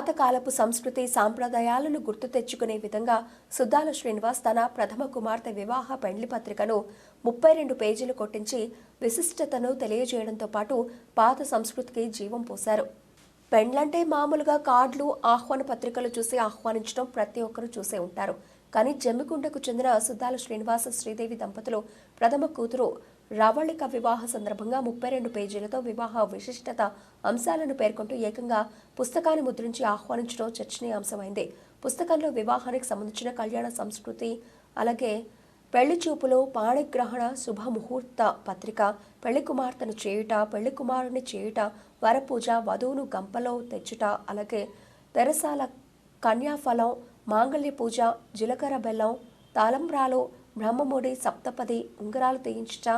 పాతకాలపు సంస్కృతి సాంప్రదాయాలను గుర్తు తెచ్చుకునే విధంగా సుద్దాల శ్రీనివాస్ తన ప్రథమ కుమార్తె వివాహ పెండ్లి పత్రికను ముప్పై రెండు పేజీలు కొట్టించి విశిష్టతను తెలియజేయడంతో పాటు పాత సంస్కృతికి జీవం పోశారు. పెండ్లంటే మామూలుగా కార్డులు ఆహ్వాన పత్రికలు చూసి ఆహ్వానించడం ప్రతి ఒక్కరూ చూసే ఉంటారు. కానీ జమ్మికుంటకు చెందిన సుద్దాల శ్రీనివాస శ్రీదేవి దంపతులు ప్రథమ కూతురు రావళిక వివాహ సందర్భంగా ముప్పై రెండు పేజీలతో వివాహ విశిష్టత అంశాలను పేర్కొంటూ ఏకంగా పుస్తకాన్ని ముద్రించి ఆహ్వానించడం చర్చనీయాంశమైంది. పుస్తకంలో వివాహానికి సంబంధించిన కళ్యాణ సంస్కృతి అలాగే పెళ్ళి చూపులు పాణిగ్రహణ శుభముహూర్త పత్రిక పెళ్ళి కుమార్తెను చేయుట పెళ్ళి కుమారుని చేయుట వరపూజ వధువును గంపలో తెచ్చుట అలాగే తెరసాల కన్యాఫలం మాంగళ్య పూజ జీలకర్ర బెల్లం తాళంబ్రాలు బ్రహ్మముడి సప్తపది ఉంగరాలు తీయించుట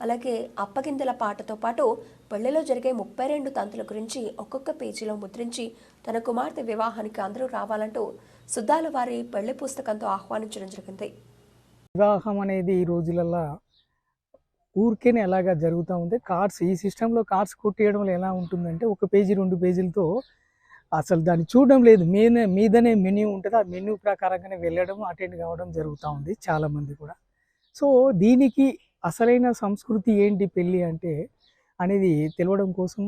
అలాగే అప్పగింతల పాటతో పాటు పెళ్ళిలో జరిగే ముప్పై రెండు తంతుల గురించి ఒక్కొక్క పేజీలో ముద్రించి తన కుమార్తె వివాహానికి అందరూ రావాలంటూ సుద్దాల వారి పెళ్ళి పుస్తకంతో ఆహ్వానించడం జరిగింది. వివాహం అనేది ఈ రోజులలో ఊరికేనే ఎలాగా జరుగుతూ ఉంది. కార్డ్స్ ఈ సిస్టంలో కార్డ్స్ కొట్టేయడంలో ఎలా ఉంటుందంటే ఒక పేజీ రెండు పేజీలతో అసలు దాన్ని చూడడం లేదు. మీనే మీదనే మెన్యూ ఉంటుంది. ఆ మెన్యూ ప్రకారంగానే వెళ్ళడం అటెండ్ కావడం జరుగుతూ ఉంది చాలామంది కూడా. సో దీనికి అసలైన సంస్కృతి ఏంటి పెళ్ళి అంటే అనేది తెలవడం కోసం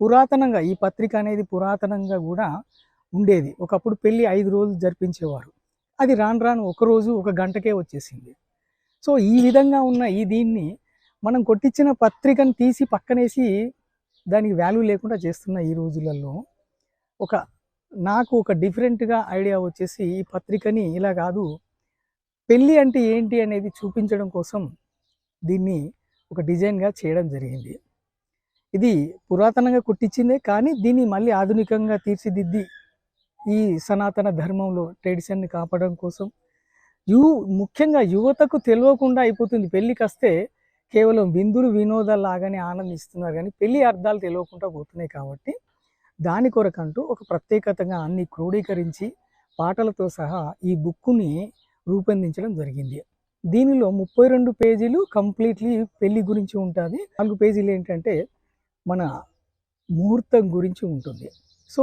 పురాతనంగా ఈ పత్రిక అనేది పురాతనంగా కూడా ఉండేది. ఒకప్పుడు పెళ్ళి ఐదు రోజులు జరిపించేవారు. అది రాను రాను ఒక రోజు ఒక గంటకే వచ్చేసింది. సో ఈ విధంగా ఉన్న ఈ దీన్ని మనం కొట్టించిన పత్రికను తీసి పక్కనేసి దానికి వాల్యూ లేకుండా చేస్తున్న ఈ రోజులలో ఒక నాకు ఒక డిఫరెంట్గా ఐడియా వచ్చేసి ఈ పత్రికని ఇలా కాదు పెళ్ళి అంటే ఏంటి అనేది చూపించడం కోసం దీన్ని ఒక డిజైన్గా చేయడం జరిగింది. ఇది పురాతనంగా కుట్టించిందే కానీ దీన్ని మళ్ళీ ఆధునికంగా తీర్చిదిద్ది ఈ సనాతన ధర్మంలో ట్రెడిషన్ని కాపాడడం కోసం. యు ముఖ్యంగా యువతకు తెలియకుండా అయిపోతుంది. పెళ్ళికి వస్తే కేవలం విందులు వినోదాలాగానే ఆనందిస్తున్నారు కానీ పెళ్ళి అర్థాలు తెలియకుండా పోతున్నాయి కాబట్టి దాని కొరకంటూ ఒక ప్రత్యేకతగా అన్ని క్రోడీకరించి పాటలతో సహా ఈ బుక్కుని రూపొందించడం జరిగింది. దీనిలో ముప్పై రెండు పేజీలు కంప్లీట్లీ పెళ్ళి గురించి ఉంటుంది. నాలుగు పేజీలు ఏంటంటే మన ముహూర్తం గురించి ఉంటుంది. సో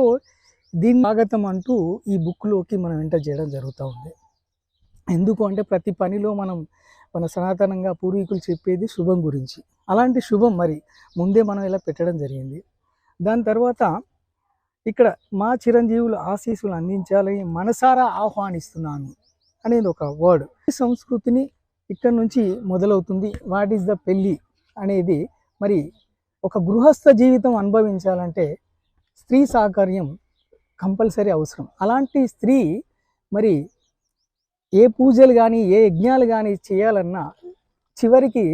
దీని స్వాగతం అంటూ ఈ బుక్లోకి మనం ఎంటర్ చేయడం జరుగుతూ ఉంది. ఎందుకు అంటే ప్రతి పనిలో మనం మన సనాతనంగా పూర్వీకులు చెప్పేది శుభం గురించి. అలాంటి శుభం మరి ముందే మనం ఇలా పెట్టడం జరిగింది. దాని తర్వాత ఇక్కడ మా చిరంజీవులు ఆశీస్సులు అందించాలని మనసారా ఆహ్వానిస్తున్నాను. అనేది ఒక వర్డ్ ఈ సంస్కృతిని ఇక్కడ నుంచి మొదలవుతుంది. వాట్ ఈస్ ద పెళ్ళి అనేది మరి ఒక గృహస్థ జీవితం అనుభవించాలంటే స్త్రీ సహకార్యం కంపల్సరీ అవసరం. అలాంటి స్త్రీ మరి ఏ పూజలు కానీ ఏ యజ్ఞాలు కానీ చేయాలన్నా చివరికి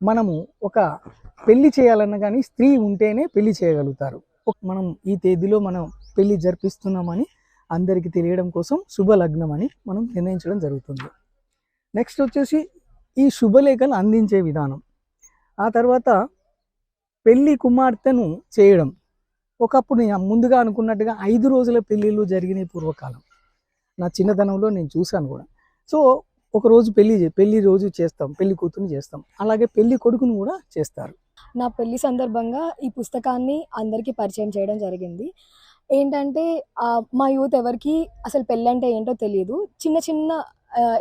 మనము ఒక పెళ్ళి చేయాలన్నా కానీ స్త్రీ ఉంటేనే పెళ్ళి చేయగలుగుతారు. మనం ఈ తేదీలో మనం పెళ్ళి జరిపిస్తున్నామని అందరికీ తెలియడం కోసం శుభలగ్నం అని మనం నిర్ణయించడం జరుగుతుంది. నెక్స్ట్ వచ్చేసి ఈ శుభలేఖలు అందించే విధానం. ఆ తర్వాత పెళ్ళి కుమార్తెను చేయడం. ఒకప్పుడు నేను ముందుగా అనుకున్నట్టుగా ఐదు రోజుల పెళ్ళిళ్ళు జరిగినాయి పూర్వకాలం. నా చిన్నతనంలో నేను చూశాను కూడా. సో ఒకరోజు పెళ్ళి పెళ్ళి రోజు చేస్తాం పెళ్ళి కూతురుని చేస్తాం. అలాగే పెళ్ళి కొడుకును కూడా చేస్తారు. నా పెళ్ళి సందర్భంగా ఈ పుస్తకాన్ని అందరికీ పరిచయం చేయడం జరిగింది. ఏంటంటే మా యూత్ ఎవరికి అసలు పెళ్ళంటే ఏంటో తెలియదు చిన్న చిన్న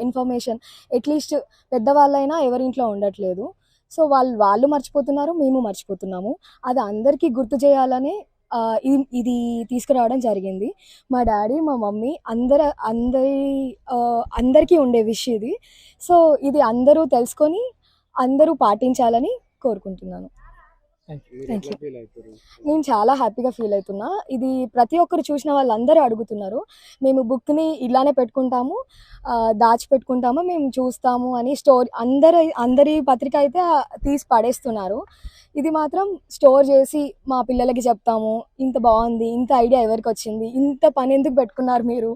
ఇన్ఫర్మేషన్ అట్లీస్ట్ పెద్దవాళ్ళైనా ఎవరి ఇంట్లో ఉండట్లేదు. సో వాళ్ళు వాళ్ళు మర్చిపోతున్నారు మేము మర్చిపోతున్నాము. అది అందరికీ గుర్తు చేయాలనే ఇది ఇది తీసుకురావడం జరిగింది. మా డాడీ మా మమ్మీ అందరు అందరి అందరికీ ఉండే విష్ ఇది. సో ఇది అందరూ తెలుసుకొని అందరూ పాటించాలని కోరుకుంటున్నాను. నేను చాలా హ్యాపీగా ఫీల్ అవుతున్నా. ఇది ప్రతి ఒక్కరు చూసిన వాళ్ళందరూ అడుగుతున్నారు. మేము బుక్ని ఇలానే పెట్టుకుంటాము దాచిపెట్టుకుంటాము మేము చూస్తాము అని స్టోర్ అందరి అందరి పత్రిక అయితే తీసి పడేస్తున్నారు. ఇది మాత్రం స్టోర్ చేసి మా పిల్లలకి చెప్తాము ఇంత బాగుంది ఇంత ఐడియా ఎవరికి వచ్చింది ఇంత పని ఎందుకు పెట్టుకున్నారు మీరు?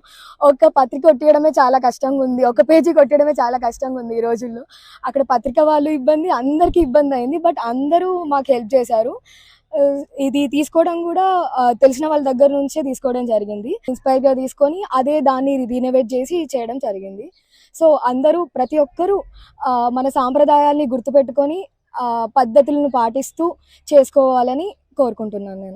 ఒక పత్రిక కొట్టేయడమే చాలా కష్టంగా ఉంది ఒక పేజీ కొట్టడమే చాలా కష్టంగా ఉంది ఈ రోజుల్లో. అక్కడ పత్రిక వాళ్ళు ఇబ్బంది అందరికీ ఇబ్బంది అయింది బట్ అందరూ మాకు హెల్ప్ చేశారు. ఇది తీసుకోవడం కూడా తెలిసిన వాళ్ళ దగ్గర నుంచే తీసుకోవడం జరిగింది. ఇన్స్పైర్గా తీసుకొని అదే దాన్ని రినోవేట్ చేసి చేయడం జరిగింది. సో అందరూ ప్రతి ఒక్కరూ ఆ, మన సాంప్రదాయాల్ని గుర్తుపెట్టుకొని ఆ, పద్ధతులను పాటిస్తూ చేసుకోవాలని కోరుకుంటున్నాను నేను.